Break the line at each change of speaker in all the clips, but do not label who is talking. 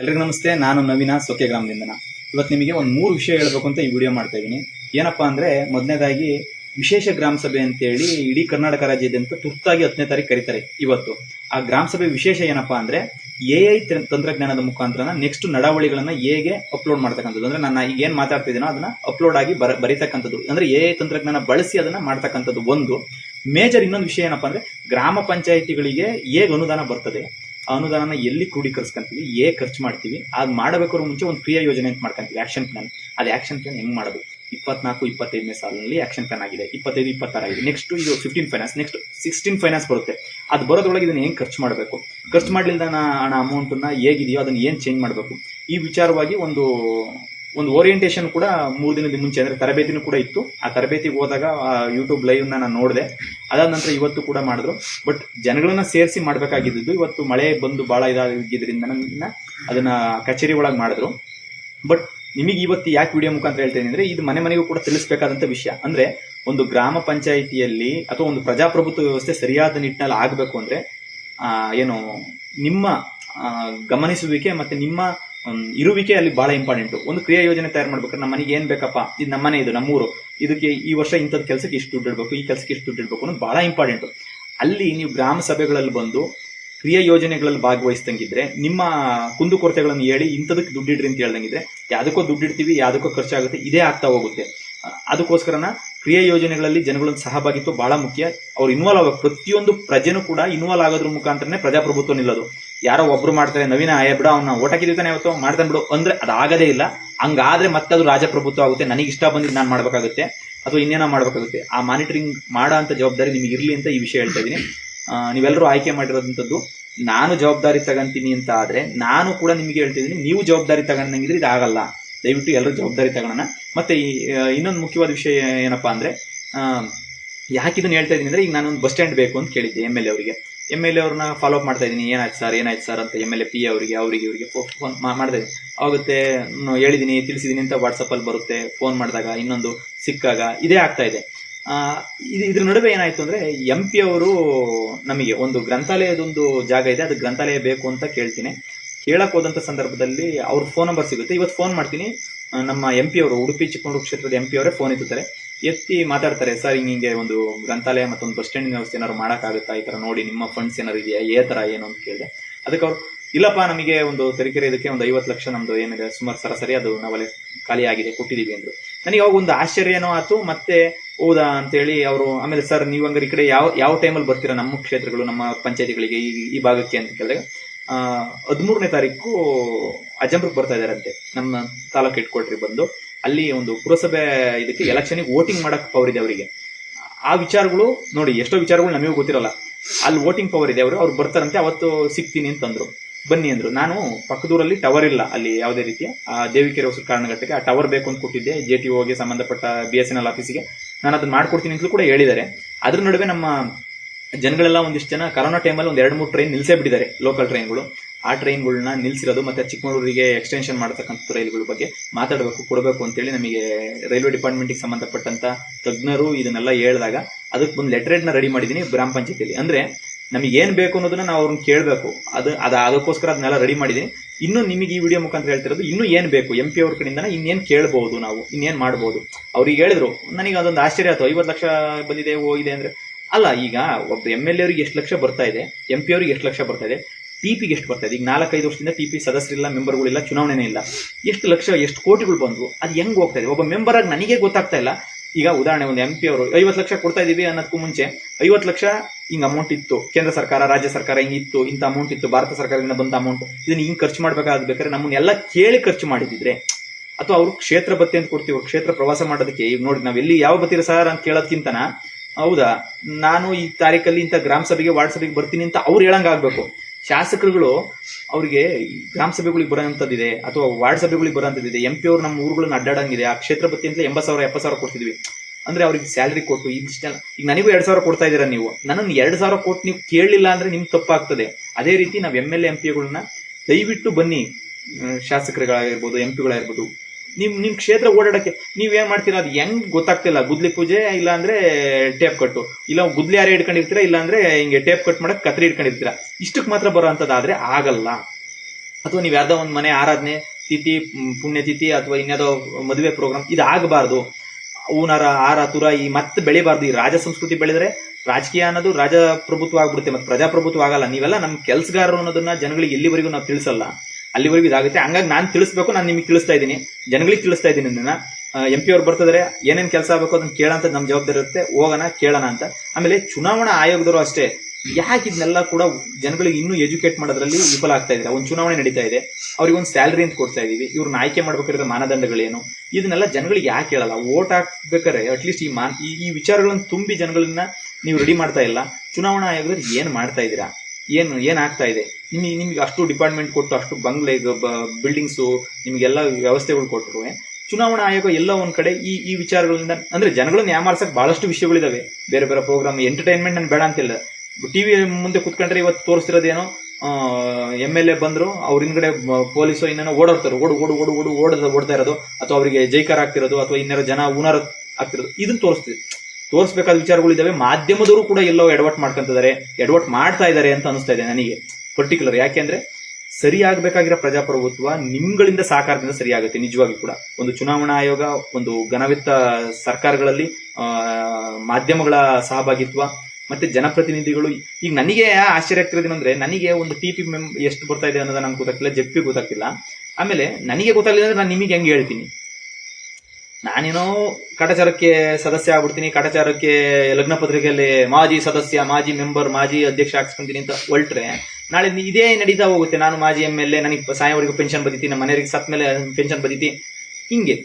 ಎಲ್ರಿಗೂ ನಮಸ್ತೆ, ನಾನು ನವೀನ ಸೋಕೆ ಗ್ರಾಮದಿಂದ ಇವತ್ತು ನಿಮಗೆ ಒಂದು ಮೂರು ವಿಷಯ ಹೇಳಬೇಕು ಅಂತ ಈ ವಿಡಿಯೋ ಮಾಡ್ತಾ ಇದ್ದೀನಿ. ಏನಪ್ಪಾ ಅಂದ್ರೆ ಮೊದಲನೇದಾಗಿ ವಿಶೇಷ ಗ್ರಾಮ ಸಭೆ ಅಂತೇಳಿ ಇಡೀ ಕರ್ನಾಟಕ ರಾಜ್ಯದಂತ ತುರ್ತಾಗಿ ಹತ್ತನೇ ತಾರೀಕು ಕರೀತಾರೆ ಇವತ್ತು. ಆ ಗ್ರಾಮ ಸಭೆ ವಿಶೇಷ ಏನಪ್ಪಾ ಅಂದ್ರೆ, ಎ ಐ ತಂತ್ರಜ್ಞಾನದ ಮುಖಾಂತರ ನೆಕ್ಸ್ಟ್ ನಡಾವಳಿಗಳನ್ನ ಹೇಗೆ ಅಪ್ಲೋಡ್ ಮಾಡ್ತಕ್ಕಂಥದ್ದು. ಅಂದ್ರೆ ನಾನು ಈಗ ಏನ್ ಮಾತಾಡ್ತಿದ್ದೀನೋ ಅದನ್ನ ಅಪ್ಲೋಡ್ ಆಗಿ ಬರ, ಬರೀತಕ್ಕಂಥದ್ದು. ಅಂದ್ರೆ ಎ ಐ ತಂತ್ರಜ್ಞಾನ ಬಳಸಿ ಅದನ್ನ ಮಾಡ್ತಕ್ಕಂಥದ್ದು ಒಂದು. ಮೇಜರ್ ಇನ್ನೊಂದು ವಿಷಯ ಏನಪ್ಪಾ ಅಂದ್ರೆ, ಗ್ರಾಮ ಪಂಚಾಯಿತಿಗಳಿಗೆ ಹೇಗೆ ಅನುದಾನ ಬರ್ತದೆ? ಆ ಅನುದಾನನ ಎಲ್ಲಿ ಕ್ರೋಢೀಕರಿಸ್ಕೊಂತೀವಿ ಏ ಖರ್ಚು ಮಾಡ್ತೀವಿ ಅದು ಮಾಡಬೇಕಾದ್ರೂ ಮುಂಚೆ ಒಂದು ಕ್ರಿಯಾ ಯೋಜನೆ ಅಂತ ಮಾಡ್ಕೊಂತೀವಿ ಆಕ್ಷನ್ ಪ್ಲಾನ್ ಅದು ಆಕ್ಷನ್ ಪ್ಲಾನ್ ಹೆಂಗ್ ಮಾಡೋದು ಇಪ್ಪತ್ನಾಲ್ಕು, ಇಪ್ಪತ್ತೈದನೇ ಸಾಲಿನಲ್ಲಿ ಆಕ್ಷನ್ ಪ್ಲಾನ್ ಆಗಿದೆ, ಇಪ್ಪತ್ತೈದು, ಇಪ್ಪತ್ತಾರು ಆಗಿದೆ. ನೆಕ್ಸ್ಟ್ ಇದು fifteen finance next sixteen finance ಬರುತ್ತೆ. ಅದು ಬರೋದ್ರೊಳಗೆ ಇದನ್ನು ಹೆಂಗೆ ಖರ್ಚು ಮಾಡಬೇಕು? ಖರ್ಚು ಮಾಡಲಿಲ್ಲ ಹಣ ಅಮೌಂಟನ್ನು ಹೇಗಿದೆಯೋ ಅದನ್ನ ಏನು ಚೇಂಜ್ ಮಾಡಬೇಕು? ಈ ವಿಚಾರವಾಗಿ ಒಂದು ಒಂದು ಓರಿಯೆಂಟೇಷನ್ ಕೂಡ ಮೂರು ದಿನದ ಮುಂಚೆ, ಅಂದರೆ ತರಬೇತಿನೂ ಕೂಡ ಇತ್ತು. ಆ ತರಬೇತಿಗೆ ಹೋದಾಗ ಯೂಟ್ಯೂಬ್ ಲೈವ್ನ ನಾನು ನೋಡಿದೆ. ಅದಾದ ನಂತರ ಇವತ್ತು ಕೂಡ ಮಾಡಿದ್ರು. ಬಟ್ ಜನಗಳನ್ನ ಸೇರಿಸಿ ಮಾಡಬೇಕಾಗಿದ್ದು ಇವತ್ತು ಮಳೆ ಬಂದು ಬಹಳ ಇದಾಗಿದ್ದರಿಂದ ನನ್ನ ಅದನ್ನ ಕಚೇರಿ ಒಳಗೆ ಮಾಡಿದ್ರು. ಬಟ್ ನಿಮಗೆ ಇವತ್ತು ಯಾಕೆ ವಿಡಿಯೋ ಮುಖಾಂತರ ಹೇಳ್ತೇನೆ ಅಂದ್ರೆ, ಇದು ಮನೆ ಮನೆಗೂ ಕೂಡ ತಿಳಿಸಬೇಕಾದಂತ ವಿಷಯ. ಅಂದ್ರೆ ಒಂದು ಗ್ರಾಮ ಪಂಚಾಯಿತಿಯಲ್ಲಿ ಅಥವಾ ಒಂದು ಪ್ರಜಾಪ್ರಭುತ್ವ ವ್ಯವಸ್ಥೆ ಸರಿಯಾದ ನಿಟ್ಟಿನಲ್ಲಿ ಆಗಬೇಕು ಅಂದ್ರೆ ಏನು, ನಿಮ್ಮ ಗಮನಿಸುವಿಕೆ ಮತ್ತೆ ನಿಮ್ಮ ಇರುವಿಕೆ ಅಲ್ಲಿ ಬಹಳ ಇಂಪಾರ್ಟೆಂಟ್ ಒಂದು ಕ್ರಿಯಾ ಯೋಜನೆ ತಯಾರು ಮಾಡ್ಬೇಕಾದ್ರೆ ನಮ್ಮ ಮನೆಗೆ ಏನ್ ಬೇಕಪ್ಪ? ಇದು ನಮ್ಮನೆ, ಇದು ನಮ್ಮೂರು. ಇದಕ್ಕೆ ಈ ವರ್ಷ ಇಂಥದ್ದು ಕೆಲಸಕ್ಕೆ ಇಷ್ಟು ದುಡ್ಡು ಇಡಬೇಕು, ಈ ಕೆಲಸಕ್ಕೆ ಇಷ್ಟು ದುಡ್ಡು ಇಡಬೇಕು ಅನ್ನೋದು ಬಹಳ ಇಂಪಾರ್ಟೆಂಟ್ ಅಲ್ಲಿ ನೀವು ಗ್ರಾಮ ಸಭೆಗಳಲ್ಲಿ ಬಂದು ಕ್ರಿಯಾ ಯೋಜನೆಗಳಲ್ಲಿ ಭಾಗವಹಿಸ್ದಂಗಿದ್ರೆ, ನಿಮ್ಮ ಕುಂದುಕೊರತೆಗಳನ್ನು ಹೇಳಿ ಇಂಥದಕ್ಕೆ ದುಡ್ಡಿಡ್ರಿ ಅಂತ ಹೇಳ್ದಂಗಿದ್ರೆ, ಯಾವುದಕ್ಕೋ ದುಡ್ಡಿಡ್ತೀವಿ ಯಾವುದಕ್ಕೋ ಖರ್ಚಾಗುತ್ತೆ, ಇದೇ ಆಗ್ತಾ ಹೋಗುತ್ತೆ. ಅದಕ್ಕೋಸ್ಕರನ ಕ್ರಿಯಾ ಯೋಜನೆಗಳಲ್ಲಿ ಜನಗಳ ಸಹಭಾಗಿತ್ವ ಬಹಳ ಮುಖ್ಯ. ಅವ್ರು ಇನ್ವಾಲ್ವ್ ಆಗಬೇಕು ಪ್ರತಿಯೊಂದು ಪ್ರಜೆನೂ ಕೂಡ ಇನ್ವಾಲ್ವ್ ಆಗೋದ್ರ ಮುಖಾಂತರನೇ ಪ್ರಜಾಪ್ರಭುತ್ವ ನಿಲ್ಲೋದು. ಯಾರೋ ಒಬ್ರು ಮಾಡ್ತಾರೆ, ನವೀನ ಏ ಬಿಡ, ಅವ್ನ ಓಟ್ ಹಾಕಿದ್ದಾನೆ ಅವತ್ತು ಮಾಡ್ತಾನೆ ಬಿಡು ಅಂದ್ರೆ ಅದಾಗದೇ ಇಲ್ಲ. ಹಂಗಾದ್ರೆ ಮತ್ತೆ ಅದು ರಾಜಪ್ರಭುತ್ವ ಆಗುತ್ತೆ. ನನಗೆ ಇಷ್ಟ ಬಂದಿದ್ದು ನಾನು ಮಾಡ್ಬೇಕಾಗುತ್ತೆ. ಅಥವಾ ಇನ್ನೇನೋ ಮಾಡ್ಬೇಕಾಗುತ್ತೆ. ಆ ಮಾನಿಟರಿಂಗ್ ಮಾಡೋ ಅಂತ ಜವಾಬ್ದಾರಿ ನಿಮಗೆ ಇರಲಿ ಅಂತ ಈ ವಿಷಯ ಹೇಳ್ತಾ ಇದ್ದೀನಿ ನೀವೆಲ್ಲರೂ ಆಯ್ಕೆ ಮಾಡಿರೋದಂಥದ್ದು. ನಾನು ಜವಾಬ್ದಾರಿ ತಗೊಂತೀನಿ ಅಂತ ಆದ್ರೆ, ನಾನು ಕೂಡ ನಿಮಗೆ ಹೇಳ್ತಿದ್ದೀನಿ ನೀವು ಜವಾಬ್ದಾರಿ ತಗೊಂಡಂಗಿದ್ರೆ ಇದಾಗಲ್ಲ. ದಯವಿಟ್ಟು ಎಲ್ಲರೂ ಜವಾಬ್ದಾರಿ ತಗೊಳ್ಳೋಣ. ಮತ್ತೆ ಈ ಇನ್ನೊಂದು ಮುಖ್ಯವಾದ ವಿಷಯ ಏನಪ್ಪಾ ಅಂದ್ರೆ ಯಾಕಿದನ್ನು ಹೇಳ್ತಾ ಇದ್ದೀನಿ ಅಂದ್ರೆ ಈಗ ನಾನು ಒಂದು ಬಸ್ ಸ್ಟ್ಯಾಂಡ್ ಬೇಕು ಅಂತ ಕೇಳಿದ್ದೆ ಎಂ ಎಲ್ ಎ ಅವರಿಗೆ. M L A follow up ಮಾಡ್ತಾ ಇದ್ದೀನಿ. ಏನಾಯ್ತು ಸರ್ ಏನಾಯ್ತು ಸರ್ ಅಂತ ಎಂ ಎಲ್ ಎ ಪಿ ಅವರಿಗೆ ಅವರಿಗೆ, ಇವರಿಗೆ ಫೋನ್ ಮಾಡ್ತಾ ಇದ್ದೀನಿ. ಆಗುತ್ತೆ ಹೇಳಿದೀನಿ ತಿಳಿಸಿದ್ದೀನಿ ಅಂತ ವಾಟ್ಸಪ್ಪಲ್ಲಿ ಬರುತ್ತೆ. ಫೋನ್ ಮಾಡಿದಾಗ ಇನ್ನೊಂದು ಸಿಕ್ಕಾಗ ಇದೇ ಆಗ್ತಾ ಇದೆ. ಇದು, ಇದ್ರ ನಡುವೆ ಏನಾಯ್ತು ಅಂದ್ರೆ ಎಂ ಪಿ ಅವರು ನಮಗೆ ಒಂದು ಗ್ರಂಥಾಲಯದೊಂದು ಜಾಗ ಇದೆ. ಅದು ಗ್ರಂಥಾಲಯ ಬೇಕು ಅಂತ ಕೇಳ್ತೀನಿ. ಕೇಳಕ್ ಹೋದಂತ ಸಂದರ್ಭದಲ್ಲಿ ಅವ್ರ ಫೋನ್ ನಂಬರ್ ಸಿಗುತ್ತೆ. ಇವತ್ತು ಫೋನ್ ಮಾಡ್ತೀನಿ. ನಮ್ಮ ಎಂ ಪಿ ಅವರು, ಉಡುಪಿ ಚಿಕ್ಕಮಗಳೂರು ಕ್ಷೇತ್ರದ ಎಂ ಪಿ ಅವರೇ ಫೋನ್ ಎತ್ತುತ್ತಾರೆ. ಎತ್ತಿ ಮಾತಾಡ್ತಾರೆ, ಸರ್, ಹಿಂಗೆ ಒಂದು ಗ್ರಂಥಾಲಯ ಮತ್ತೊಂದು ಬಸ್ ಸ್ಟ್ಯಾಂಡ್ ವ್ಯವಸ್ಥೆ ಏನಾದ್ರು ಮಾಡೋಕ್ಕಾಗುತ್ತಾ? ಈ ತರ ನೋಡಿ ನಿಮ್ಮ ಫಂಡ್ಸ್ ಏನಾದ್ರು ಇದೆಯಾ? ಏ ತರ ಏನು? ಅಂತ ಕೇಳಿದೆ. ಅದಕ್ಕೆ ಅವ್ರು, ಇಲ್ಲಪ್ಪ, ನಮಗೆ ಒಂದು ತರೀಕೆರೆ ಇದಕ್ಕೆ ಒಂದು ಐವತ್ತು ಲಕ್ಷ ನಮ್ದು ಏನಿದೆ, ಸುಮಾರು ಸರಾಸರಿ ಅದು ನಾವಲ್ಲಿ ಖಾಲಿ ಆಗಿದೆ, ಕೊಟ್ಟಿದೀವಿ ಅಂದ್ರು. ನನಗೆ ಅವಾಗ ಒಂದು ಆಶ್ಚರ್ಯನೋ ಆಯ್ತು. ಮತ್ತೆ ಹೌದಾ? ಅಂತೇಳಿ ಅವರು, ಆಮೇಲೆ ಸರ್, ನೀವು ಹಂಗಾರೆ ಈ ಕಡೆ ಯಾವ ಯಾವ ಟೈಮಲ್ಲಿ ಬರ್ತೀರಾ? ನಮ್ಮ ಕ್ಷೇತ್ರಗಳು, ನಮ್ಮ ಪಂಚಾಯತಿಗಳಿಗೆ ಈ ಈ ಭಾಗಕ್ಕೆ? ಅಂತ ಕೇಳಿದಾಗ ಹದಿಮೂರನೇ ತಾರೀಕು ಅಜಂಬ್ರಿಗೆ ಬರ್ತಾ ಇದಾರಂತೆ. ನಮ್ಮ ತಾಲೂಕು ಇಟ್ಕೊಟ್ರಿ ಬಂದು. ಅಲ್ಲಿ ಒಂದು ಪುರಸಭೆ ಇದಕ್ಕೆ ಎಲೆಕ್ಷನ್ಗೆ ವೋಟಿಂಗ್ ಮಾಡಕ್ ಪವರ್ ಇದೆ ಅವರಿಗೆ. ಆ ವಿಚಾರಗಳು ನೋಡಿ, ಎಷ್ಟೋ ವಿಚಾರಗಳು ನಮಗೂ ಗೊತ್ತಿರಲ್ಲ. ಅಲ್ಲಿ ವೋಟಿಂಗ್ ಪವರ್ ಇದೆ ಅವರು, ಅವ್ರು ಬರ್ತಾರಂತೆ, ಅವತ್ತು ಸಿಗ್ತೀನಿ ಅಂತಂದ್ರು ಬನ್ನಿ ಅಂದ್ರು. ನಾನು ಪಕ್ಕದೂರಲ್ಲಿ ಟವರ್ ಇಲ್ಲ ಅಲ್ಲಿ ಯಾವುದೇ ರೀತಿಯ. ದೇವಿಕೆರೆ ಹೊಸ ಕಾರಣಘಟ್ಟಕ್ಕೆ ಆ ಟವರ್ ಬೇಕು ಅಂತ ಕೊಟ್ಟಿದ್ದೆ. ಜೆ ಟಿ ಓಗೆ ಸಂಬಂಧಪಟ್ಟ ಬಿ ಎಸ್ ಎನ್ ಎಲ್ ಆಫೀಸಿಗೆ ನಾನು ಅದನ್ನ ಮಾಡ್ಕೊಡ್ತೀನಿ ಅಂತಲೂ ಕೂಡ ಹೇಳಿದ್ದಾರೆ. ಅದ್ರ ನಡುವೆ ನಮ್ಮ ಜನಗಳೆಲ್ಲ ಒಂದಿಷ್ಟು ಜನ ಕರೋನಾ ಟೈಮಲ್ಲಿ ಒಂದು ಎರಡು ಮೂರು ಟ್ರೈನ್ ನಿಲ್ಸೇ ಬಿಟ್ಟಿದ್ದಾರೆ ಲೋಕಲ್ ಟ್ರೈನ್ಗಳು ಆ ಟ್ರೈನ್ಗಳನ್ನ ನಿಲ್ಸಿರೋದು ಮತ್ತೆ ಚಿಕ್ಕಮಗಳೂರಿಗೆ ಎಕ್ಸ್ಟೆನ್ಷನ್ ಮಾಡತಕ್ಕಂಥ ರೈಲುಗಳ ಬಗ್ಗೆ ಮಾತಾಡಬೇಕು, ಕೊಡಬೇಕು ಅಂತೇಳಿ ನಮಗೆ ರೈಲ್ವೆ ಡಿಪಾರ್ಟ್ಮೆಂಟಿಗೆ ಸಂಬಂಧಪಟ್ಟಂತ ತಜ್ಞರು ಇದನ್ನೆಲ್ಲ ಹೇಳಿದಾಗ ಅದಕ್ಕೆ ಒಂದು ಲೆಟರ್ನ ರೆಡಿ ಮಾಡಿದ್ದೀನಿ ಗ್ರಾಮ ಪಂಚಾಯತಿಯಲ್ಲಿ. ಅಂದ್ರೆ ನಮಗೆ ಏನು ಬೇಕು ಅನ್ನೋದನ್ನ ನಾವು ಅವ್ರನ್ನ ಕೇಳಬೇಕು. ಅದು ಅದು, ಅದಕ್ಕೋಸ್ಕರ ಅದನ್ನೆಲ್ಲ ರೆಡಿ ಮಾಡಿದ್ದೀನಿ. ಇನ್ನು ನಿಮಗೆ ಈ ವಿಡಿಯೋ ಮುಖಾಂತರ ಹೇಳ್ತಿರೋದು, ಇನ್ನೂ ಏನು ಬೇಕು? ಎಂ ಪಿ ಅವ್ರ ಕಡೆಯಿಂದ ಇನ್ನೇನು ಕೇಳಬಹುದು ನಾವು, ಇನ್ನೇನು ಮಾಡಬಹುದು ಅವ್ರಿಗೆ ಹೇಳಿದ್ರು, ನನಗೆ ಅದೊಂದು ಆಶ್ಚರ್ಯ ಆಯ್ತು. ಐವತ್ತು ಲಕ್ಷ ಬಂದಿದೆ, ಹೋಗಿದೆ ಅಂದ್ರೆ. ಅಲ್ಲ, ಈಗ ಒಬ್ಬ ಎಂ ಎಲ್ ಅವರಿಗೆ ಎಷ್ಟು ಲಕ್ಷ ಬರ್ತಾ ಇದೆ ಎಂ ಪಿ ಅವರಿಗೆ ಎಷ್ಟು ಲಕ್ಷ ಬರ್ತಾ ಇದೆ ಟಿ ಪಿಗೆ ಎಷ್ಟು ಬರ್ತಾ ಇದೆ? ಈಗ ನಾಲ್ಕೈದು ವರ್ಷದಿಂದ ಟಿ ಪಿ ಸದಸ್ಯರಿಲ್ಲ, ಮೆಂಬರ್ಗಳಿಲ್ಲ, ಚುನಾವಣೆನೇ ಇಲ್ಲ. ಎಷ್ಟು ಲಕ್ಷ, ಎಷ್ಟು ಕೋಟಿಗಳು ಬಂದವು ಅದು ಹೆಂಗೆ ಹೋಗ್ತಾ ಇದೆ? ಒಬ್ಬ ಮೆಂಬರ್ ಆಗಿ ನನಗೆ ಗೊತ್ತಾಗ್ತಾ ಇಲ್ಲ. ಈಗ ಉದಾಹರಣೆ, ಒಂದು ಎಂ ಪಿ ಅವರು, ಐವತ್ತು ಲಕ್ಷ ಕೊಡ್ತಾ ಇದೀವಿ ಅನ್ನೋದಕ್ಕೂ ಮುಂಚೆ, ಐವತ್ತು ಲಕ್ಷ ಹಿಂಗೆ ಅಮೌಂಟ್ ಇತ್ತು. ಕೇಂದ್ರ ಸರ್ಕಾರ, ರಾಜ್ಯ ಸರ್ಕಾರ ಹಿಂಗ್ ಇತ್ತು, ಇಂಥ ಅಮೌಂಟ್ ಇತ್ತು, ಭಾರತ ಸರ್ಕಾರದಿಂದ ಬಂದ ಅಮೌಂಟ್ ಇದನ್ನ ಹಿಂಗೆ ಖರ್ಚು ಮಾಡಬೇಕಾಗಬೇಕಾದ್ರೆ ನಮ್ಮನ್ನೆಲ್ಲ ಕೇಳಿ ಖರ್ಚು ಮಾಡಿದಿದ್ರೆ ಅಥವಾ ಅವ್ರು ಕ್ಷೇತ್ರ ಬತ್ತಿ ಅಂತ ಕೊಡ್ತೀವಿ ಕ್ಷೇತ್ರ ಪ್ರವಾಸ ಮಾಡೋದಕ್ಕೆ. ಈಗ ನೋಡಿ, ನಾವು ಎಲ್ಲಿ ಯಾವ ಬತ್ತಿರ ಸರ್ ಅಂತ ಕೇಳೋದಕ್ಕಿಂತನ ಹೌದಾ? ನಾನು ಈ ತಾರೀಕಲ್ಲಿ ಇಂಥ ಗ್ರಾಮ ಸಭೆಗೆ, ವಾರ್ಡ್ ಸಭೆಗೆ ಬರ್ತೀನಿ ಅಂತ ಅವ್ರು ಹೇಳಂಗಾಗಬೇಕು. ಶಾಸಕರುಗಳು ಅವ್ರಿಗೆ ಗ್ರಾಮ ಸಭೆಗಳಿಗೆ ಬರೋಂಥದ್ದಿದೆ ಅಥವಾ ವಾರ್ಡ್ ಸಭೆಗಳಿಗೆ ಬರೋಂಥದ್ದಿದೆ. ಎಂ ಪಿ ಅವ್ರು ನಮ್ಮ ಊರುಗಳನ್ನ ಅಡ್ಡಾಡಂಗಿದೆ. ಆ ಕ್ಷೇತ್ರ ಬತ್ತಿ ಅಂತ ಎಂಬತ್ತು ಸಾವಿರ, ಎಪ್ಪತ್ತು ಸಾವಿರ ಕೊಡ್ತಿದ್ವಿ. ಅಂದ್ರೆ ಅವ್ರಿಗೆ ಸ್ಯಾಲ್ರಿ ಕೊಟ್ಟು ಇಷ್ಟೆಲ್ಲ ಈಗ ನನಗೂ ಎರಡ್ ಸಾವಿರ ಕೊಡ್ತಾ ಇದ್ದೀರಾ ನೀವು? ನನ್ನನ್ನು ಎರಡು ಸಾವಿರ ಕೊಟ್ಟು ನೀವು ಕೇಳಲಿಲ್ಲ ಅಂದ್ರೆ ನಿಮ್ಗೆ ತಪ್ಪಾಗ್ತದೆ. ಅದೇ ರೀತಿ ನಾವು ಎಂ ಎಲ್ ಎಂ ಪಿಗಳನ್ನ ದಯವಿಟ್ಟು ಬನ್ನಿ ಶಾಸಕರುಗಳಾಗಿರ್ಬೋದು ಎಂ ಪಿಗಳಾಗಿರ್ಬೋದು ನಿಮ್ ನಿಮ್ ಕ್ಷೇತ್ರ ಓಡಾಡಕ್ಕೆ ನೀವ್ ಏನ್ ಮಾಡ್ತೀರಾ? ಅದು ಹೆಂಗ್ ಗೊತ್ತಾಗ್ತಿಲ್ಲ. ಗುದ್ಲಿ ಪೂಜೆ ಇಲ್ಲ ಅಂದ್ರೆ ಟೇಪ್ ಕಟ್ಟು. ಇಲ್ಲ, ಗುದ್ಲಿ ಯಾರೇ ಇಟ್ಕೊಂಡಿರ್ತೀರಾ ಇಲ್ಲ ಅಂದ್ರೆ ಹಿಂಗೆ ಟೇಪ್ ಕಟ್ ಮಾಡಕ್ ಕತ್ರಿ ಇಟ್ಕೊಂಡಿರ್ತೀರಾ ಇಷ್ಟಕ್ ಮಾತ್ರ ಬರೋ ಅಂತದಾದ್ರೆ ಆಗಲ್ಲ. ಅಥವಾ ನೀವು ಯಾರ್ದೋ ಒಂದು ಮನೆ ಆರಾಧನೆ, ತಿಥಿ ಪುಣ್ಯತಿಥಿ ಅಥವಾ ಇನ್ಯಾವುದೋ ಮದುವೆ ಪ್ರೋಗ್ರಾಮ್ ಇದು ಆಗಬಾರ್ದು ಊನರ ಆರ ತುರ ಈ ಮತ್ತೆ ಬೆಳಿಬಾರ್ದು. ಈ ರಾಜ ಸಂಸ್ಕೃತಿ ಬೆಳೆದ್ರೆ ರಾಜಕೀಯ ಅನ್ನೋದು ರಾಜಪ್ರಭುತ್ವ ಆಗ್ಬಿಡುತ್ತೆ, ಮತ್ತೆ ಪ್ರಜಾಪ್ರಭುತ್ವ ಆಗಲ್ಲ. ನೀವೆಲ್ಲ ನಮ್ಮ ಕೆಲಸಗಾರರು ಅನ್ನೋದನ್ನ ಜನಗಳಿಗೆ ಎಲ್ಲಿವರೆಗೂ ನಾವು ತಿಳಿಸಲ್ಲ. ಅಲ್ಲಿವರೆಗೂ ಇದಾಗುತ್ತೆ. ಹಂಗಾಗಿ ನಾನು ತಿಳಿಸ್ಬೇಕು, ನಾನು ನಿಮಗೆ ತಿಳಿಸ್ತಾ ಇದ್ದೀನಿ. ಜನಗಳಿಗೆ ತಿಳಿಸ್ತಾ ಇದ್ದೀನಿ ನನ್ನ ಎಂ ಪಿ ಅವ್ರು ಬರ್ತಿದ್ರೆ, ಏನೇನ್ ಕೆಲಸ ಆಗಬೇಕು ಅದನ್ನ ಕೇಳಂತ ನಮ್ಮ ಜವಾಬ್ದಾರಿ ಇರುತ್ತೆ. ಹೋಗೋಣ, ಕೇಳೋಣ ಅಂತ. ಆಮೇಲೆ ಚುನಾವಣಾ ಆಯೋಗದವರು ಅಷ್ಟೇ. ಯಾಕೆ ಇದನ್ನೆಲ್ಲ ಕೂಡ ಜನಗಳಿಗೆ ಇನ್ನೂ ಎಜುಕೇಟ್ ಮಾಡೋದ್ರಲ್ಲಿ ವಿಫಲ ಆಗ್ತಾ ಇದ್ದಾರೆ. ಒಂದು ಚುನಾವಣೆ ನಡೀತಾ ಇದೆ. ಅವ್ರಿಗೆ ಒಂದು ಸ್ಯಾಲರಿ ಅಂತ ಕೊಡ್ತಾ ಇದೀವಿ. ಇವ್ರನ್ನ ಆಯ್ಕೆ ಮಾಡ್ಬೇಕಾದ್ರೆ ಮಾನದಂಡಗಳೇನು? ಇದನ್ನೆಲ್ಲ ಜನಗಳಿಗೆ ಯಾಕೆ ಹೇಳಲ್ಲ? ಓಟ್ ಹಾಕ್ಬೇಕಾರೆ ಅಟ್ಲೀಸ್ಟ್ ಈ ಮಾನ್, ಈ- ಈ ವಿಚಾರಗಳನ್ನು ತುಂಬಿ ಜನಗಳನ್ನ ನೀವು ರೆಡಿ ಮಾಡ್ತಾ ಇಲ್ಲ. ಚುನಾವಣಾ ಆಯೋಗದಲ್ಲಿ ಏನು ಮಾಡ್ತಾ ಇದ್ದೀರಾ? ಏನು ಏನಾಗ್ತಾ ಇದೆ? ನಿಮಗೆ ನಿಮಗೆ ಅಷ್ಟು ಡಿಪಾರ್ಟ್ಮೆಂಟ್ ಕೊಟ್ಟು ಅಷ್ಟು ಬಂಗ್ಲೆ ಬಿಲ್ಡಿಂಗ್ಸು ನಿಮಗೆಲ್ಲ ವ್ಯವಸ್ಥೆಗಳು ಕೊಟ್ಟರು ಚುನಾವಣಾ ಆಯೋಗ ಎಲ್ಲ ಒಂದ್ ಕಡೆ ಈ ಈ ವಿಚಾರಗಳಿಂದ, ಅಂದ್ರೆ ಜನಗಳನ್ನ ಯಾಮಾರ್ಸಕ್ ಬಹಳಷ್ಟು ವಿಷಯಗಳಿದಾವೆ. ಬೇರೆ ಬೇರೆ ಪ್ರೋಗ್ರಾಮ್ ಎಂಟರ್ಟೈನ್ಮೆಂಟ್ ನಾನು ಬೇಡ ಅಂತಿಲ್ಲ. ಟಿವಿ ಮುಂದೆ ಕುತ್ಕೊಂಡ್ರೆ ಇವತ್ತು ತೋರಿಸ್ತಿರೋದೇನೋ ಎಂ ಎಲ್ ಎ ಬಂದ್ರು, ಅವ್ರ ಹಿಂದ್ಗಡೆ ಪೊಲೀಸು ಇನ್ನೇನೋ ಓಡಾಡ್ತಾರೆ. ಓಡು ಓಡು ಓಡು ಓಡು ಓಡ ಓಡ್ತಾ ಇರೋದು, ಅಥವಾ ಅವರಿಗೆ ಜೈಕಾರ ಆಗ್ತಿರೋದು, ಅಥವಾ ಇನ್ನೇನೋ ಜನ ಉನಾರ ಆಗ್ತಿರೋದು. ಇದನ್ನ ತೋರಿಸ್ತಿದೆ ತೋರಿಸ್ಬೇಕಾದ ವಿಚಾರಗಳಿದಾವೆ. ಮಾಧ್ಯಮದವರು ಕೂಡ ಎಲ್ಲೋ ಎಡವಟ್ ಮಾಡ್ಕೊಂತಿದ್ದಾರೆ. ಎಡವಟ್ ಮಾಡ್ತಾ ಇದ್ದಾರೆ ಅಂತ ಅನಿಸ್ತಾ ಇದೆ ನನಗೆ. ಪರ್ಟಿಕ್ಯುಲರ್ ಯಾಕೆಂದ್ರೆ ಸರಿಯಾಗಬೇಕಾಗಿರೋ ಪ್ರಜಾಪ್ರಭುತ್ವ ನಿಮ್ಗಳಿಂದ ಸಹಕಾರದಿಂದ ಸರಿಯಾಗುತ್ತೆ, ನಿಜವಾಗಿ ಕೂಡ. ಒಂದು ಚುನಾವಣಾ ಆಯೋಗ, ಒಂದು ಘನವಿತ್ತ ಸರ್ಕಾರಗಳಲ್ಲಿ ಮಾಧ್ಯಮಗಳ ಸಹಭಾಗಿತ್ವ, ಮತ್ತೆ ಜನಪ್ರತಿನಿಧಿಗಳು, ಈಗ ನನಗೆ ಆಶ್ಚರ್ಯ ಆಗ್ತಿರೋದೇನಂದ್ರೆ ನನಗೆ ಒಂದು ಟಿ ಪಿ ಮೆಂ ಎಷ್ಟು ಬರ್ತಾ ಇದೆ ಅನ್ನೋದು ನಂಗೆ ಗೊತ್ತಾಗ್ತಿಲ್ಲ ಜೆಡ್ ಪಿ ಗೊತ್ತಾಗ್ತಿಲ್ಲ. ಆಮೇಲೆ ನನಗೆ ಗೊತ್ತಾಗಲಿಲ್ಲ ಅಂದ್ರೆ ನಾನು ನಿಮಗೆ ಹೆಂಗೆ ಹೇಳ್ತೀನಿ? ನಾನೇನೋ ಕಾಟಾಚಾರಕ್ಕೆ ಸದಸ್ಯ ಆಗ್ಬಿಡ್ತೀನಿ, ಕಾಟಾಚಾರಕ್ಕೆ ಲಗ್ನ ಪತ್ರಿಕೆಯಲ್ಲಿ ಮಾಜಿ ಸದಸ್ಯ, ಮಾಜಿ ಮೆಂಬರ್ ಮಾಜಿ ಅಧ್ಯಕ್ಷ ಹಾಕ್ಸ್ಕೊಂತೀನಿ ಅಂತ ಹೊರಟ್ರೆ ನಾಳೆ ಇದೇ ನಡೀತಾ ಹೋಗುತ್ತೆ. ನಾನು ಮಾಜಿ ಎಂ ಎಲ್ ಎ ನನಗೆ ಸಾಯವರೆಗೂ ಪೆನ್ಷನ್ ಬದೀತಿ, ನಮ್ಮ ಮನೆಯವರಿಗೆ ಸತ್ ಮೇಲೆ ಪೆನ್ಷನ್ ಬದೀತಿ. ಹಿಂಗೆ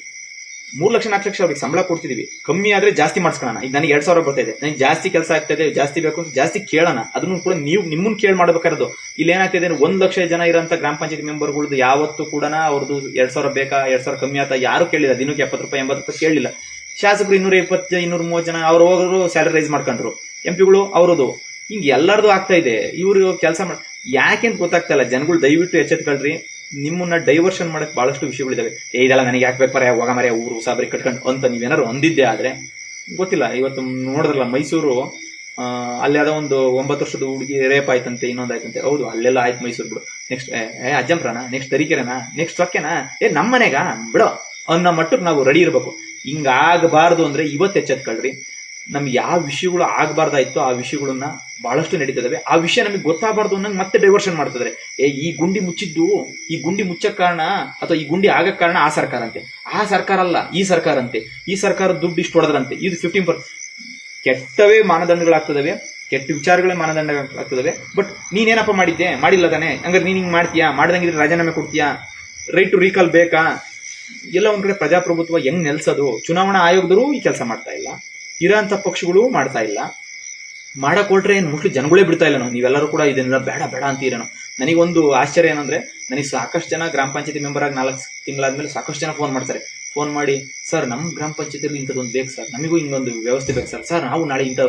ಮೂರು ಲಕ್ಷ, ನಾಲ್ಕು ಲಕ್ಷ ಅವ್ರಿಗೆ ಸಂಬಳ ಕೊಡ್ತಿದೀವಿ. ಕಮ್ಮಿ ಆದ್ರೆ ಜಾಸ್ತಿ ಮಾಡಿಸ್ಕೊಳ್ಳೋಣ ಈಗ ನನಗೆ ಎರಡು ಸಾವಿರ ಬರ್ತಾ ಇದೆ. ನನಗೆ ಜಾಸ್ತಿ ಕೆಲಸ ಆಗ್ತಾ ಇದೆ, ಜಾಸ್ತಿ ಬೇಕು ಅಂತ ಜಾಸ್ತಿ ಕೇಳೋಣ. ಅದನ್ನು ಕೂಡ ನೀವು ನಿಮ್ಮನ್ನು ಕೇಳಿ ಮಾಡ್ಬೇಕಾರದು ಇಲ್ಲಿ ಏನಾಗ್ತಿದೆ ಒಂದು ಲಕ್ಷ ಜನ ಇರೋಂಥ ಗ್ರಾಮ ಪಂಚಾಯತ್ ಮೆಂಬರ್ಗಳದ್ದು ಯಾವತ್ತು ಕೂಡ ಅವ್ರದ್ದು ಎರಡು ಸಾವಿರ ಬೇಕಾ, ಎರಡ್ ಸಾವಿರ ಕಮ್ಮಿ ಆತ ಯಾರು ಕೇಳಿಲ್ಲ. ದಿನಕ್ಕೆ ಎಪ್ಪತ್ತು ರೂಪಾಯಿ, ಎಂಬತ್ತು ರೂಪಾಯಿ ಕೇಳಿಲ್ಲ. ಶಾಸಕರು ಇನ್ನೂರ ಇಪ್ಪತ್ತು ಇನ್ನೂರ ಮೂವತ್ತು ಜನ ಅವ್ರು ಹೋಗೋರು ಸ್ಯಾಲರಿ ರೈಸ್ ಮಾಡ್ಕೊಂಡ್ರು ಎಂ ಪಿಗಳು ಅವರದು ಹಿಂಗೆ ಎಲ್ಲರದು ಆಗ್ತಾ ಇದೆ. ಇವರು ಕೆಲಸ ಮಾಡ ಯಾಕೆಂತ ಗೊತ್ತಾಗ್ತಲ್ಲ ಜನಗಳು ದಯವಿಟ್ಟು ಎಚ್ಚೆತ್ಕೊಳ್ರಿ ನಿಮ್ಮನ್ನ ಡೈವರ್ಷನ್ ಮಾಡಕ್ ಬಹಳಷ್ಟು ವಿಷಯಗಳಿದಾವೆ. ಏ, ಇದೆಲ್ಲ ನನಗೆ ಯಾಕೆ ಬೇಕಾರೆ ಹೋಗ ಮರೆ ಊರು, ಸಾಬ್ರಿ ಕಟ್ಕೊಂಡು ಅಂತ ನೀವೇನಾರು ಹೊಂದಿದ್ದೆ ಆದ್ರೆ ಗೊತ್ತಿಲ್ಲ. ಇವತ್ತು ನೋಡಿದ್ರಲ್ಲ, ಮೈಸೂರು ಅಲ್ಲಿ ಯಾವ್ದೋ ಒಂದು ಒಂಬತ್ತು ವರ್ಷದ ಹುಡುಗಿ ರೇಪ್ ಆಯ್ತಂತೆ, ಇನ್ನೊಂದು ಆಯ್ತಂತೆ. ಹೌದು, ಅಲ್ಲೆಲ್ಲ ಆಯ್ತು ಮೈಸೂರು ಬಿಡು. ನೆಕ್ಸ್ಟ್ ಏ ಅಜ್ಜಂಪ್ರನ ನೆಕ್ಸ್ಟ್ ತರೀಕೆರೆನಾ ನೆಕ್ಸ್ಟ್ ಸೊಕ್ಕೆನ? ಏ ನಮ್ಮ ಮನೆಗ ಬಿಡೋ. ಅನ್ನೋ ಮಟ್ಟಕ್ಕೆ ನಾವು ರೆಡಿ ಇರಬೇಕು. ಹಿಂಗಾಗಬಾರ್ದು ಅಂದ್ರೆ ಇವತ್ತು ಎಚ್ಚೆತ್ಕೊಳ್ರಿ ನಮ್ಗೆ ಯಾವ ವಿಷಯಗಳು ಆಗಬಾರ್ದಾಯ್ತು ಆ ವಿಷಯಗಳನ್ನ ಬಹಳಷ್ಟು ನಡೀತದವೆ. ಆ ವಿಷಯ ನಮಗೆ ಗೊತ್ತಾಗಬಾರ್ದು ಅನ್ನಂಗೆ ಮತ್ತೆ ಡೈವರ್ಷನ್ ಮಾಡ್ತಿದ್ದಾರೆ ಏ, ಈ ಗುಂಡಿ ಮುಚ್ಚಿದ್ದು, ಈ ಗುಂಡಿ ಮುಚ್ಚಕ್ ಕಾರಣ ಅಥವಾ ಈ ಗುಂಡಿ ಆಗಕ್ಕೆ ಕಾರಣ ಆ ಸರ್ಕಾರ ಅಂತೆ. ಆ ಸರ್ಕಾರ ಅಲ್ಲ, ಈ ಸರ್ಕಾರ ಅಂತೆ. ಈ ಸರ್ಕಾರ ದುಡ್ಡು ಇಷ್ಟು ಹೊಡೆದ್ರಂತೆ. ಇದು ಫಿಫ್ಟೀನ್ ಪರ್ ಕೆಟ್ಟವೇ ಮಾನದಂಡಗಳಾಗ್ತದವೆ, ಕೆಟ್ಟ ವಿಚಾರಗಳೇ ಮಾನದಂಡ ಬಟ್ ನೀನೇನಪ್ಪ ಮಾಡಿದ್ದೆ? ಮಾಡಿಲ್ಲ ತಾನೆ. ಹಂಗಾರೆ ನೀನು ಹಿಂಗೆ ಮಾಡ್ತೀಯಾ? ಮಾಡ್ದಂಗಿದ್ರೆ ರಾಜೀನಾಮೆ ಕೊಡ್ತೀಯಾ? ರೈಟ್ ಟು ರೀಕಾಲ್ ಬೇಕಾ? ಎಲ್ಲ ಒಂದ್ ಕಡೆ ಪ್ರಜಾಪ್ರಭುತ್ವ ಹೆಂಗ್ ನೆಲೆಸೋದು? ಚುನಾವಣಾ ಆಯೋಗದವರು ಈ ಕೆಲಸ ಮಾಡ್ತಾ ಇಲ್ಲ. ಇರೋಂಥ ಪಕ್ಷಗಳು ಮಾಡ್ತಾ ಇಲ್ಲ. ಮಾಡಕ್ ಹೊರಟ್ರೆ ಏನು ಮೋಸ್ಟ್ಲಿ ಜನಗಳೇ ಬಿಡ್ತಾ ಇಲ್ಲ ನಾವು. ನೀವೆಲ್ಲರೂ ಕೂಡ ಇದನ್ನೆಲ್ಲ ಬೇಡ ಬೇಡ ಅಂತೀರೇನೋ ನನಗೊಂದು ಆಶ್ಚರ್ಯ ಏನಂದ್ರೆ, ನನಗೆ ಸಾಕಷ್ಟು ಜನ ಗ್ರಾಮ ಪಂಚಾಯತಿ ಮೆಂಬರ್ ಆಗಿ ನಾಲ್ಕು ತಿಂಗಳಾದ್ಮೇಲೆ ಸಾಕಷ್ಟು ಜನ ಫೋನ್ ಮಾಡ್ತಾರೆ. ಫೋನ್ ಮಾಡಿ, ಸರ್ ನಮ್ಮ ಗ್ರಾಮ ಪಂಚಾಯತಿಯಲ್ಲಿ ಇಂಥದ್ದೊಂದು ಬೇಕು ಸರ್. ನಮಗೂ ಇನ್ನೊಂದು ವ್ಯವಸ್ಥೆ ಬೇಕು ಸರ್. ಸರ್, ನಾವು ನಾಳೆ ಇಂಥ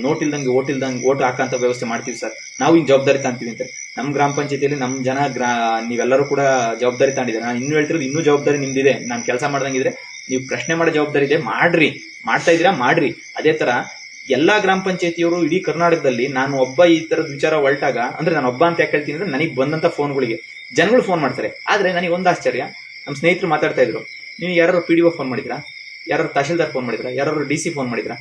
ನೋಟ್ ಇಲ್ದಂಗೆ ಓಟ್ ಇಲ್ದಂಗೆ ಓಟ್ ಹಾಕೋಂಥ ವ್ಯವಸ್ಥೆ ಮಾಡ್ತೀವಿ ಸರ್. ನಾವು ಹಿಂಗೆ ಜವಾಬ್ದಾರಿ ತಾಂತೀವಿ ಅಂತ ನಮ್ಮ ಗ್ರಾಮ ಪಂಚಾಯತಿಯಲ್ಲಿ ನಮ್ಮ ಜನ ಗ್ರಾ, ನೀವೆಲ್ಲರೂ ಕೂಡ ಜವಾಬ್ದಾರಿ ತಾಂಡಿದ್ದಾರೆ? ನಾನು ಇನ್ನೂ ಹೇಳ್ತಿರೋದು ಇನ್ನೂ ಜವಾಬ್ದಾರಿ ನಿಮ್ದಿದೆ. ನಾನು ಕೆಲಸ ಮಾಡ್ದಂಗಿದ್ರೆ ನೀವು ಪ್ರಶ್ನೆ ಮಾಡೋ ಜವಾಬ್ದಾರಿ ಇದೆ, ಮಾಡ್ರಿ. ಮಾಡ್ತಾ ಇದ್ದೀರಾ, ಮಾಡ್ರಿ. ಅದೇ ತರ ಎಲ್ಲಾ ಗ್ರಾಮ ಪಂಚಾಯತಿಯವರು ಇಡೀ ಕರ್ನಾಟಕದಲ್ಲಿ ನಾನು ಒಬ್ಬ ಈ ತರದ ವಿಚಾರ ಹೊರಟಾಗ, ಅಂದ್ರೆ ನಾನು ಒಬ್ಬ ಅಂತ ಯಾಕೆ ಹೇಳ್ತೀನಿ ಅಂದ್ರೆ ನನಗೆ ಬಂದಂತ ಫೋನ್ಗಳಿಗೆ. ಜನಗಳು ಫೋನ್ ಮಾಡ್ತಾರೆ. ಆದ್ರೆ ನನಗೆ ಒಂದು ಆಶ್ಚರ್ಯ. ನಮ್ಮ ಸ್ನೇಹಿತರು ಮಾತಾಡ್ತಾ ಇದ್ರು. ನೀವು ಯಾರು ಪಿ ಡಿ ಒ ಫೋನ್ ಮಾಡಿದ್ರಾ ಯಾರು ತಹಶೀಲ್ದಾರ್ ಫೋನ್ ಮಾಡಿದ್ರಾ ಯಾರು ಡಿ ಸಿ ಫೋನ್ ಮಾಡಿದ್ರಾ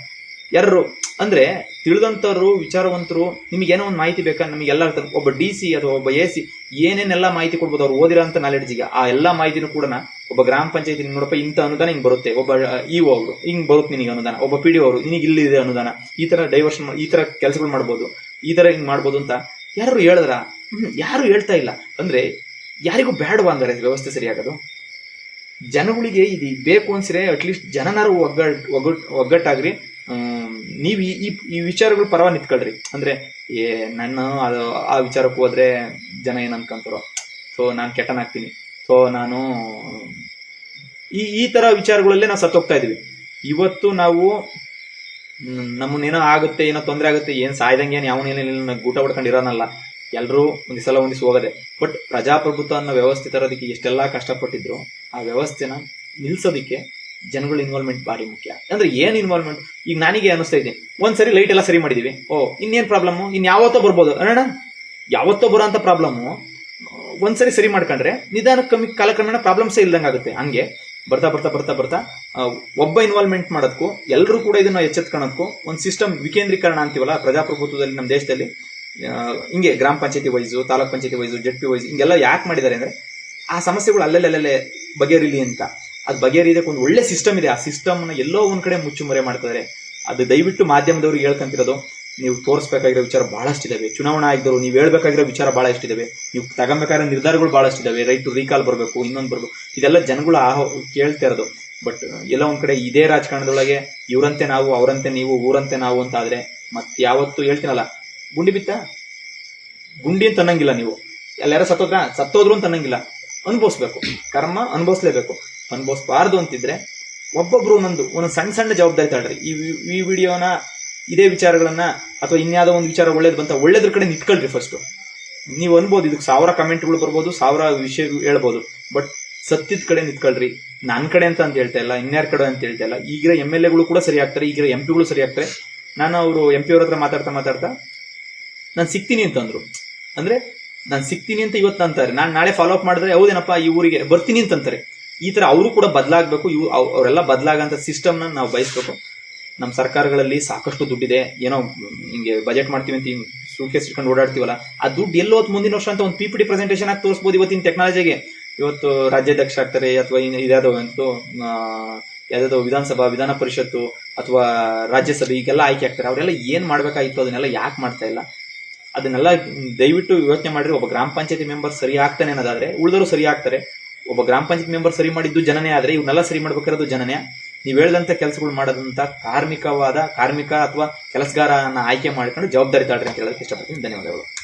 ಯಾರು ಅಂದ್ರೆ ತಿಳಿದಂತವ್ರು, ವಿಚಾರವಂತರು, ನಿಮ್ಗೆ ಏನೋ ಒಂದು ಮಾಹಿತಿ ಬೇಕಾ? ನಮಗೆ ಎಲ್ಲ ಒಬ್ಬ ಡಿ ಸಿ ಅಥವಾ ಒಬ್ಬ ಎ ಸಿ ಏನೇನೆಲ್ಲ ಮಾಹಿತಿ ಕೊಡ್ಬೋದು, ಅವ್ರು ಓದಿರೋಂಥ ನಾಲೆಡ್ಜಿಗೆ ಆ ಎಲ್ಲಾ ಮಾಹಿತಿನೂ ಕೂಡ ಒಬ್ಬ ಗ್ರಾಮ ಪಂಚಾಯತಿ ನೋಡಪ್ಪ ಇಂಥ ಅನುದಾನ ಹಿಂಗ್ ಬರುತ್ತೆ. ಒಬ್ಬ ಇ ಅವರು ಹಿಂಗ್ ಬರುತ್ತೆ ನಿನಗೆ ಅನುದಾನ. ಒಬ್ಬ ಪಿ ಡಿ ಅವರು ನಿನಗೆ ಇಲ್ಲಿದೆ ಅನುದಾನ. ಈ ತರ ಡೈವರ್ಷನ್ ಈ ತರ ಕೆಲಸಗಳು ಮಾಡ್ಬೋದು. ಈ ತರ ಹಿಂಗ್ ಮಾಡ್ಬೋದು ಅಂತ ಯಾರು ಹೇಳಿದ್ರ? ಯಾರು ಹೇಳ್ತಾ ಇಲ್ಲ. ಅಂದ್ರೆ ಯಾರಿಗೂ ಬೇಡವಾ ಅಂದರೆ ವ್ಯವಸ್ಥೆ ಸರಿಯಾಗೋದು? ಜನಗಳಿಗೆ ಇದು ಬೇಕು ಅನ್ಸಿದ್ರೆ ಅಟ್ಲೀಸ್ಟ್ ಜನನಾರು ಒಗ್ಗಟ್ ಒಗ್ಗಟ್ ಒಗ್ಗಟ್ಟಾಗ್ರಿ. ನೀವು ಈ, ಈ- ವಿಚಾರಗಳು ಪರವಾಗಿ ನಿಂತ್ಕೊಳ್ರಿ. ಅಂದ್ರೆ, ಏ, ನನ್ನ ಆ ವಿಚಾರಕ್ಕೆ ಹೋದ್ರೆ ಜನ ಏನ್ ಅನ್ಕೊಂತಾರೋ. ಸೊ ನಾನು ಕೆಟ್ಟನಾಗ್ತೀನಿ. ಸೊ ನಾನು ಈ ಈ ತರ ವಿಚಾರಗಳಲ್ಲೇ ನಾವು ಸತ್ತೋಗ್ತಾ ಇದೀವಿ ಇವತ್ತು ನಾವು ನಮ್ಮನ್ನೇನೋ ಆಗುತ್ತೆ, ಏನೋ ತೊಂದರೆ ಆಗುತ್ತೆ, ಏನ್ ಸಾಯ್ದಂಗೆ ಏನು ಯಾವನೇನಿಲ್ಲ ಗೂಟ ಹೊಡ್ಕೊಂಡು ಇರೋನಲ್ಲ ಎಲ್ಲರೂ ಒಂದ್ ಸಲ ಒಂದಿಸ್ ಹೋಗದೆ. ಬಟ್ ಪ್ರಜಾಪ್ರಭುತ್ವ ಅನ್ನೋ ವ್ಯವಸ್ಥೆ ತರೋದಕ್ಕೆ ಎಷ್ಟೆಲ್ಲ ಕಷ್ಟಪಟ್ಟಿದ್ರು, ಆ ವ್ಯವಸ್ಥೆನ ನಿಲ್ಸೋದಕ್ಕೆ ಜನಗಳ ಇನ್ವಾಲ್ವ್ಮೆಂಟ್ ಭಾರಿ ಮುಖ್ಯ. ಅಂದ್ರೆ ಏನ್ ಇನ್ವಾಲ್ವ್ಮೆಂಟ್ ಈಗ ನನಗೆ ಅನಿಸ್ತಾ ಇದೆ ಒಂದ್ಸರಿ ಲೈಟ್ ಎಲ್ಲ ಸರಿ ಮಾಡಿದೀವಿ. ಓ, ಇನ್ನೇನ್ ಪ್ರಾಬ್ಲಮ್ ಇನ್ ಯಾವತ್ತೋ ಬರ್ಬೋದು. ಅಣ್ಣ ಯಾವತ್ತೋ ಅಂತ ಪ್ರಾಬ್ಲಮ್ ಒಂದ್ಸರಿ ಸರಿ ಮಾಡ್ಕೊಂಡ್ರೆ ನಿಧಾನ ಕಮ್ಮಿ ಕಾಲಕ್ರಮೇಣ ಪ್ರಾಬ್ಲಮ್ಸೇ ಇಲ್ದಂಗೆ ಆಗುತ್ತೆ. ಹಂಗೆ ಬರ್ತಾ ಬರ್ತಾ ಬರ್ತಾ ಬರ್ತಾ ಒಬ್ಬ ಇನ್ವಾಲ್ವ್ಮೆಂಟ್ ಮಾಡೋದಕ್ಕೂ ಎಲ್ಲರೂ ಕೂಡ ಇದನ್ನ ಎಚ್ಚೆತ್ಕೊಳ್ಳೋದಕ್ಕೂ ಒಂದು ಸಿಸ್ಟಮ್ ವಿಕೇಂದ್ರೀಕರಣ ಅಂತೀವಲ್ಲ, ಪ್ರಜಾಪ್ರಭುತ್ವದಲ್ಲಿ ನಮ್ಮ ದೇಶದಲ್ಲಿ ಹಿಂಗೆ ಗ್ರಾಮ ಪಂಚಾಯತಿ ವೈಸು ತಾಲೂಕ್ ಪಂಚಾಯತಿ ವೈಸು ಜೆಡ್ ಪಿ ವೈಸು ಹಿಂಗೆಲ್ಲ ಯಾಕೆ ಮಾಡಿದ್ದಾರೆ ಅಂದರೆ ಆ ಸಮಸ್ಯೆಗಳು ಅಲ್ಲಲ್ಲೇ ಬಗೆಹರಿಲಿ ಅಂತ. ಅದು ಬಗೆಹರಿಯೋದಕ್ಕೆ ಒಂದು ಒಳ್ಳೆ ಸಿಸ್ಟಮ್ ಇದೆ. ಆ ಸಿಸ್ಟಮ್ನ ಎಲ್ಲೋ ಒಂದು ಕಡೆ ಮುಚ್ಚುಮರೆ ಮಾಡ್ತಾರೆ ಅದು ದಯವಿಟ್ಟು ಮಾಧ್ಯಮದವ್ರಿಗೆ ಹೇಳ್ಕೊಂತಿರೋದು ನೀವು ತೋರಿಸ್ಬೇಕಾಗಿರೋ ವಿಚಾರ ಬಹಳಷ್ಟಿದಾವೆ. ಚುನಾವಣಾ ಆಯೋಗದವರು, ನೀವು ಹೇಳ್ಬೇಕಾಗಿರೋ ವಿಚಾರ ಬಹಳ ಇಷ್ಟಿದಾವೆ ನೀವು ತಗೊಬೇಕಾಗಿರೋ ನಿರ್ಧಾರಗಳು ಬಹಳಷ್ಟಿದಾವೆ. ರೈಟ್ ಟು ರೀಕಾಲ್ ಬರಬೇಕು, ಇನ್ನೊಂದು ಬರಬೇಕು. ಇದೆಲ್ಲ ಜನಗಳು ಆ ಕೇಳ್ತಾ ಇರೋದು. ಬಟ್ ಎಲ್ಲ ಒಂದ್ ಕಡೆ ಇದೇ ರಾಜಕಾರಣದೊಳಗೆ ಇವರಂತೆ ನಾವು, ಅವರಂತೆ ನೀವು, ಊರಂತೆ ನಾವು ಅಂತ ಆದ್ರೆ ಮತ್ತೆ ಯಾವತ್ತು ಹೇಳ್ತೀನಲ್ಲ. ಗುಂಡಿ ಬಿತ್ತ? ಗುಂಡಿ ಅಂತ ಅನ್ನಂಗಿಲ್ಲ ನೀವು. ಎಲ್ಲಾರ ಸತ್ತೋದ್ರ? ಸತ್ತೋದ್ರು ಅಂತ ಅನ್ನಂಗಿಲ್ಲ. ಅನುಭವಿಸ್ಬೇಕು. ಕರ್ಮ ಅನುಭವಿಸ್ಲೇಬೇಕು. ಅನುಭವಿಸ್ಬಾರ್ದು ಅಂತಿದ್ರೆ ಒಬ್ಬೊಬ್ರು ಒಂದೊಂದು ಒಂದೊಂದು ಸಣ್ಣ ಸಣ್ಣ ಜವಾಬ್ದಾರಿ ತಾಳ್ರಿ ಈ ವಿಡಿಯೋನ ಇದೇ ವಿಚಾರಗಳನ್ನ ಅಥವಾ ಇನ್ಯಾವುದೋ ಒಂದು ವಿಚಾರ ಒಳ್ಳೇದು ಬಂತ ಒಳ್ಳೇದ್ರ ಕಡೆ ನಿಂತ್ಕೊಳ್ರಿ ಫಸ್ಟ್ ನೀವು ಅನ್ಬೋದು ಇದಕ್ಕೆ ಸಾವಿರ ಕಮೆಂಟ್ಗಳು ಬರ್ಬೋದು, ಸಾವಿರ ವಿಷಯ ಹೇಳ್ಬೋದು. ಬಟ್ ಸತ್ಯದ ಕಡೆ ನಿಂತ್ಕೊಳ್ರಿ. ನನ್ನ ಕಡೆ ಅಂತ ಅಂತ ಹೇಳ್ತಾ ಇಲ್ಲ, ಇನ್ಯಾರ ಕಡೆ ಅಂತ ಹೇಳ್ತಾ ಇಲ್ಲ. ಈಗಿರೋ ಎಂ ಎಲ್ ಎಗಳು ಕೂಡ ಸರಿ ಆಗ್ತಾರೆ ಈಗ ಎಂ ಪಿಗಳು ಸರಿ ಆಗ್ತಾರೆ. ನಾನು ಅವರು ಎಂ ಪಿ ಅವ್ರ ಹತ್ರ ಮಾತಾಡ್ತಾ ಮಾತಾಡ್ತಾ ನಾನು ಸಿಗ್ತೀನಿ ಅಂತಂದ್ರು ಅಂದ್ರೆ. ನಾನು ಸಿಗ್ತೀನಿ ಅಂತ ಇವತ್ತು ಅಂತಾರೆ. ನಾನು ನಾಳೆ ಫಾಲೋ ಅಪ್ ಮಾಡಿದ್ರೆ ಹೌದೇನಪ್ಪ ಈ ಊರಿಗೆ ಬರ್ತೀನಿ ಅಂತಂತಾರೆ ಈ ತರ ಅವರು ಕೂಡ ಬದಲಾಗಬೇಕು ಇವು ಅವ್- ಅವರೆಲ್ಲ ಬದಲಾಗಂತ ಸಿಸ್ಟಮ್ನ ನಾವು ಬಯಸ್ಬೇಕು. ನಮ್ಮ ಸರ್ಕಾರಗಳಲ್ಲಿ ಸಾಕಷ್ಟು ದುಡ್ಡಿದೆ. ಏನೋ, ಹಿಂಗೆ ಬಜೆಟ್ ಮಾಡ್ತೀವಿ ಅಂತ ಹಿಂಗೆ ಸೂಟ್ಕೇಸ್ ಇಟ್ಕೊಂಡು ಓಡಾಡ್ತೀವಲ್ಲ, ಆ ದುಡ್ಡು ಎಲ್ಲೋ ಹೊತ್ತು ಮುಂದಿನ ವರ್ಷ ಅಂತ ಒಂದು ಪಿ ಪಿ ಟಿ ಪ್ರೆಸೆಂಟೇಷನ್ ಆಗಿ ತೋರಿಸ್ಬೋದು ಇವತ್ತಿನ ಟೆಕ್ನಾಲಜಿಗೆ ಇವತ್ತು ರಾಜ್ಯಾಧ್ಯಕ್ಷ ಆಗ್ತಾರೆ, ಅಥವಾ ಇದ್ಯಾವುದೋ ಅಂತೂ ಯಾವ್ದಾದ್ರು ವಿಧಾನಸಭಾ, ವಿಧಾನ ಪರಿಷತ್ತು, ಅಥವಾ ರಾಜ್ಯಸಭೆ, ಈಗೆಲ್ಲ ಆಯ್ಕೆ ಆಗ್ತಾರೆ. ಅವರೆಲ್ಲ ಏನ್ ಮಾಡ್ಬೇಕಾಗಿತ್ತು ಅದನ್ನೆಲ್ಲ ಯಾಕೆ ಮಾಡ್ತಾ ಇಲ್ಲ? ಅದನ್ನೆಲ್ಲ ದಯವಿಟ್ಟು ಯೋಚನೆ ಮಾಡಿದ್ರೆ ಒಬ್ಬ ಗ್ರಾಮ ಪಂಚಾಯತಿ ಮೆಂಬರ್ ಸರಿ ಆಗ್ತಾನೆ ಅನ್ನೋದಾದ್ರೆ ಉಳಿದವರು ಸರಿ ಆಗ್ತಾರೆ. ಒಬ್ಬ ಗ್ರಾಮ ಪಂಚಾಯತ್ ಮೆಂಬರ್ ಸರಿ ಮಾಡಿದ್ದು ಜನನೇ ಆದ್ರೆ ಇವನ್ನೆಲ್ಲ ಸರಿ ಮಾಡ್ಬೇಕಾರೋದು ಜನನೇ. ನೀವು ಹೇಳ್ದಂಥ ಕೆಲಸಗಳು ಮಾಡೋದಂಥ ಕಾರ್ಮಿಕವಾದ, ಕಾರ್ಮಿಕ ಅಥವಾ ಕೆಲಸಗಾರನ ಆಯ್ಕೆ ಮಾಡ್ಕೊಂಡು ಜವಾಬ್ದಾರಿ ತಾಳ್ರಿ ಅಂತ ಹೇಳೋದಕ್ಕೆ ಇಷ್ಟಪಡ್ತೀನಿ. ಧನ್ಯವಾದಗಳು.